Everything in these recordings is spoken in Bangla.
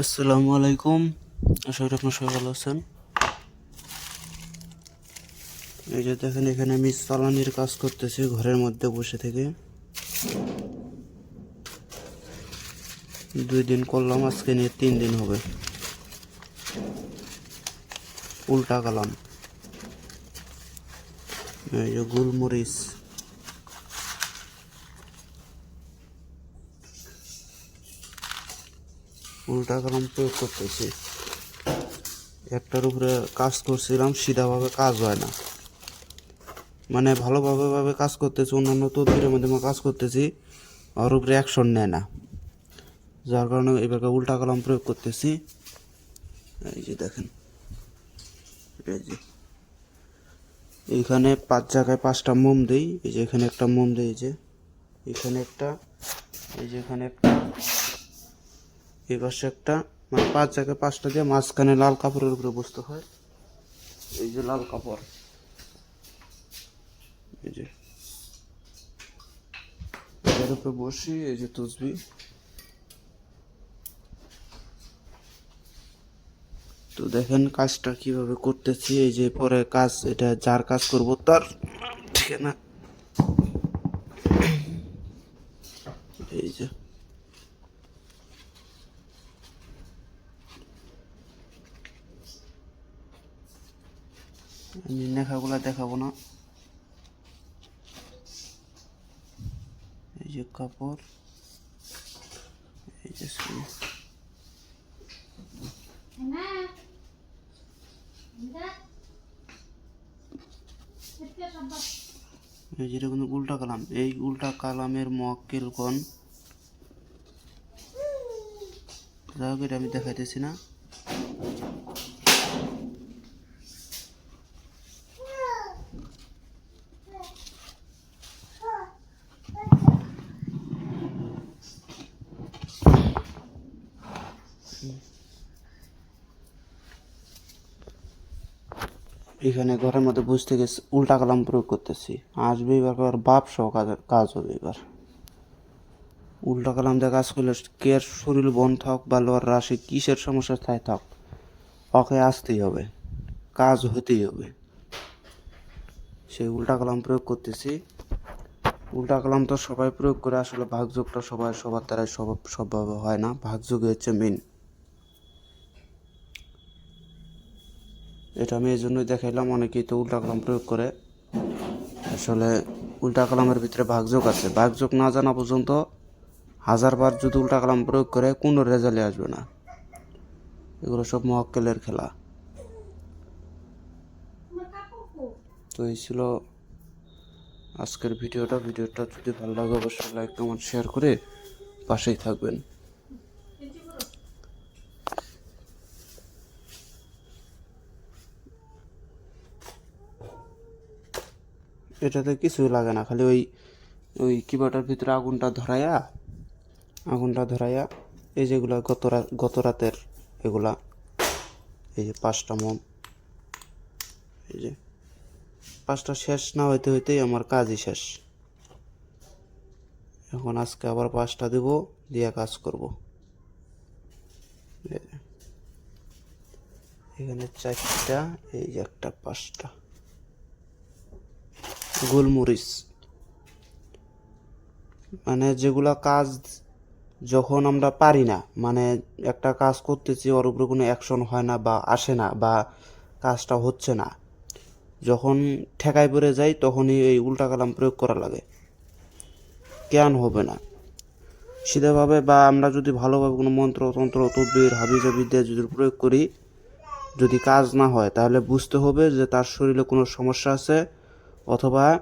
আসসালামু আলাইকুম। আশা করি আপনার সবাই ভালো আছেন। এই যে দেখেন, এখানে আমি চালানির কাজ করতেছি ঘরের মধ্যে বসে থেকে। দুই দিন করলাম, আজকে নিয়ে তিন দিন হবে। উল্টা কালাম। এই যে গোলমরিচ। উল্টা কলম প্রয়োগ করতেছি। একটার উপরে কাজ করছিলাম, সিধাভাবে কাজ হয় না। মানে ভালোভাবে ভাবে কাজ করতেছি, অন্যান্য তদবিরের মাধ্যমে কাজ করতেছি, আর উপরে অ্যাকশন নেয় না। যার কারণে এবারকে উল্টা কলম প্রয়োগ করতেছি। এই যে দেখেন। এইখানে পাঁচ জায়গায় পাঁচটা মোম দিই, এই যে এখানে একটা মোম দিই যে। এখানে একটা, এই যে এখানে একটা। এই পাশে একটা মানে পাঁচ জায়গায় পাঁচটা দিয়ে মাঝখানে লাল কাপড়ের উপরে বসতে হয়। এই যে লাল কাপড়। এই যে। উপরে বসি, এই যে তুসবি। তো দেখেন কাজটা কীভাবে করতেছি, এই যে পরে কাজ, এটা যার কাজ করব তার ঠিকানা। এই যে। লেখাগুলো দেখাবো না। এই যে কাপড় এই যে। যেটা কিন্তু উল্টা কালাম। এই উল্টা কালামের মক্কেলগণ যাই হোক এটা আমি দেখাইতেছি না। এখানে ঘরের মধ্যে বুঝতে গেছে, উল্টা কালাম প্রয়োগ করতেছি। আসবে এবার আবার বাপ সহ কাজের কাজ হবে এবার। উল্টা কালাম দিয়ে কাজ করলে কে শরীর বন থাক বা লোয়ার রাশি, কিসের সমস্যা থাই থাক। ওকে আসতেই হবে, কাজ হতেই হবে। সেই উল্টা কালাম প্রয়োগ করতেছি। উল্টা কালাম তো সবাই প্রয়োগ করে, আসলে ভাগযোগটা সবাই, সবার দ্বারাই সব সবভাবে হয় না। ভাগযোগই হচ্ছে মেন এটা আমি এই জন্যই দেখাইলাম, অনেকেই তো উল্টা কলম প্রয়োগ করে। আসলে উল্টা কলমের ভিতরে ভাগযোগ আছে। ভাগযোগ না জানা পর্যন্ত হাজারবার যদি উল্টা কলম প্রয়োগ করে, কোনো রেজাল্টে আসবে না। এগুলো সব মহক্কেলের খেলা। তো এই ছিল আজকের ভিডিওটা। ভিডিওটা যদি ভালো লাগে, অবশ্যই লাইক কমেন্ট শেয়ার করে পাশেই থাকবেন। এটাতে কিছুই লাগে না, খালি ওই ওই কিবোর্ডের ভিতরে আগুনটা ধরাইয়া আগুনটা ধরাইয়া এই যেগুলা গত গত রাতের এগুলা, এই যে পাঁচটা মোম, এই যে পাঁচটা শেষ না হইতে হইতেই আমার কাজই শেষ। এখন আজকে আবার পাঁচটা দেব, দিয়ে কাজ করব। এখানে চারটা, এই যে একটা পাঁচটা। গোলমরিচ। মানে যেগুলা কাজ যখন আমরা পারি না মানে একটা কাজ করতেছি, ওর উপরে কোনো অ্যাকশন হয় না বা আসে না বা কাজটা হচ্ছে না। যখন ঠেকায় পড়ে যাই, তখনই এই উল্টা কালাম প্রয়োগ করা লাগে। জ্ঞান হবে না? সিধাভাবে বা আমরা যদি ভালোভাবে কোনো মন্ত্র তন্ত্র তদ্বির, হাবিজাবি দিয়ে যদি প্রয়োগ করি, যদি কাজ না হয়, তাহলে বুঝতে হবে যে তার শরীরে কোনো সমস্যা আছে অথবা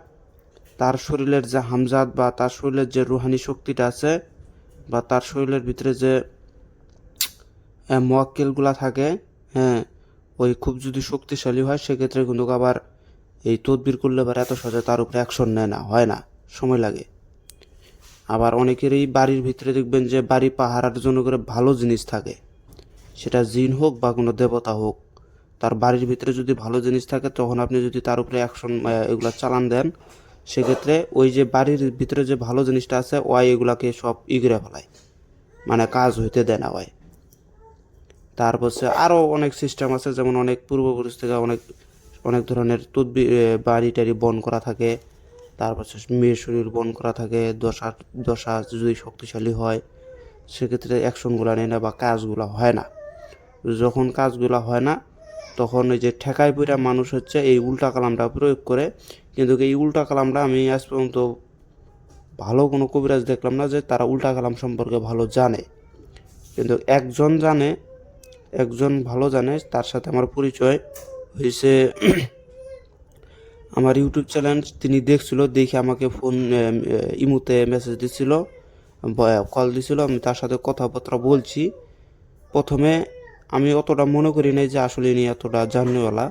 তার শরীরের যে হামজাত বা তার শরীরের যে রুহানি শক্তিটা আছে বা তার শরীরের ভিতরে যে মোয়াক্কেলগুলা থাকে হ্যাঁ ওই খুব যদি শক্তিশালী হয়, সেক্ষেত্রে কিন্তু আবার এই তদবির করলে আবার এত সহজে তার উপরে অ্যাকশন নেয় না, হয় না, সময় লাগে। আবার অনেকেরই বাড়ির ভিতরে দেখবেন যে বাড়ি পাহারার জন্য করে ভালো জিনিস থাকে। সেটা জিন হোক বা কোনো দেবতা হোক। তার বাড়ির ভিতরে যদি ভালো জিনিস থাকে, তখন আপনি যদি তার উপরে অ্যাকশন এগুলো চালান দেন, সেক্ষেত্রে ওই যে বাড়ির ভিতরে যে ভালো জিনিসটা আছে, ওয়াই এগুলাকে সব ইগড়ে ফেলায়। মানে কাজ হইতে দেয় না ওয়াই। তারপর হচ্ছে আরও অনেক সিস্টেম আছে, যেমন অনেক পূর্বপুরুষ থেকে অনেক অনেক ধরনের তদবি বাড়ি টাড়ি বন করা থাকে। তারপর মেয়ের শরীর বন করা থাকে, দশা দশা যদি শক্তিশালী হয়, সেক্ষেত্রে অ্যাকশনগুলো নেয় না বা কাজগুলো হয় না। যখন কাজগুলো হয় না তখন ওই যে ঠেকায় পইরা মানুষ হচ্ছে এই উল্টা কালামটা প্রয়োগ করে। কিন্তু এই উল্টা কালামটা আমি আজ পর্যন্ত ভালো কোনো কবিরাজ দেখলাম না যে তারা উল্টা কালাম সম্পর্কে ভালো জানে। কিন্তু একজন জানে, একজন ভালো জানে, তার সাথে আমার পরিচয় হয়েছে। আমার ইউটিউব চ্যানেল তিনি দেখছিল, দেখে আমাকে ফোন ইমুতে মেসেজ দিছিল কল দিছিল, আমি তার সাথে কথাবার্তা বলছি। প্রথমে আমি অতটা মনে করি নাই যে আসলে ইনি এতটা জানেওয়ালা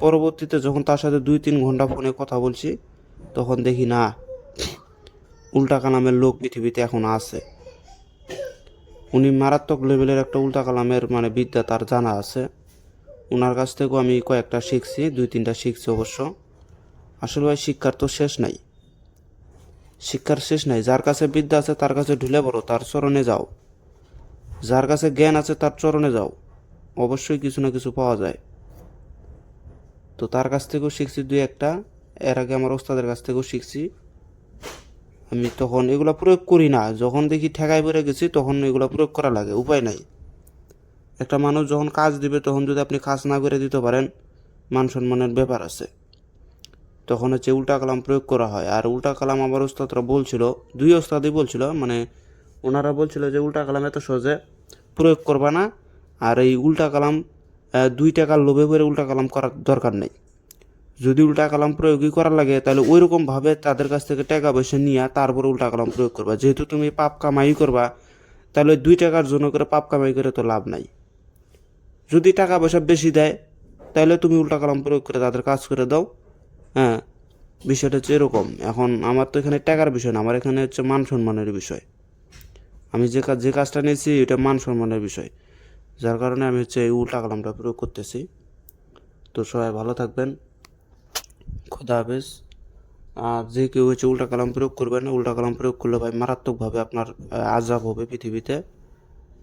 পরবর্তীতে যখন তার সাথে দুই তিন ঘণ্টা ফোনে কথা বলছি, তখন দেখি না, উল্টা কালামের লোক পৃথিবীতে এখন আছে। উনি মারাত্মক লেভেলের একটা উল্টা কালামের মানে বিদ্যা তার জানা আছে। ওনার কাছ থেকেও আমি কয়েকটা শিখছি, দুই তিনটা শিখছি অবশ্য। আসলে ভাই, শিক্ষার তো শেষ নাই। শিক্ষার শেষ নাই। যার কাছে বিদ্যা আছে, তার কাছে ঢুলে পড়ো, তার চরণে যাও। যার কাছে জ্ঞান আছে তার চরণে যাও। অবশ্যই কিছু না কিছু পাওয়া যায়। তো তার কাছ থেকেও শিখছি দুই একটা। এর আগে আমার ওস্তাদের কাছ থেকেও শিখছি। আমি তখন এগুলো প্রয়োগ করি না। যখন দেখি ঠেকাই পড়ে গেছি, তখন এগুলো প্রয়োগ করা লাগে। উপায় নাই। একটা মানুষ যখন কাজ দিবে, তখন যদি আপনি কাজ না করে দিতে পারেন, মান সম্মানের ব্যাপার আছে। তখন হচ্ছে উল্টা কালাম প্রয়োগ করা হয়। আর উল্টা কালাম আমার ওস্তাদরা বলছিল, দুই ওস্তাদই বলছিল মানে ওনারা বলছিল যে উল্টা কালাম এত সহজে প্রয়োগ করবা না। আর এই উল্টা কালাম দুই টাকার লোভে করে উল্টা কালাম করার দরকার নেই। যদি উল্টা কালাম প্রয়োগই করার লাগে, তাহলে ওই রকমভাবে তাদের কাছ থেকে টাকা পয়সা নিয়ে তারপরে উল্টা কালাম প্রয়োগ করবা। যেহেতু তুমি পাপ কামাই করবা, তাহলে দুই টাকার জন্য করে পাপ কামাই করে তো লাভ নাই। যদি টাকা পয়সা বেশি দেয়, তাহলে তুমি উল্টা কালাম প্রয়োগ করে তাদের কাজ করে দাও। হ্যাঁ বিষয়টা হচ্ছে এরকম। এখন আমার তো এখানে টাকার বিষয় না, আমার এখানে হচ্ছে মান সম্মানের বিষয়। আমি যে কাজ যে কাজটা নিয়েছি এটা মান সম্মানের বিষয়। যার কারণে আমি হচ্ছে এই উল্টা কালামটা প্রয়োগ করতেছি। তো সবাই ভালো থাকবেন। খোদা হাফেজ। আর যে কেউ হচ্ছে উল্টা কালাম প্রয়োগ করবেন না, উল্টা কালাম প্রয়োগ করলে ভাই মারাত্মকভাবে আপনার আজাব হবে পৃথিবীতে।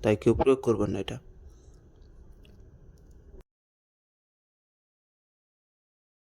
তাই কেউ প্রয়োগ করবেন না এটা।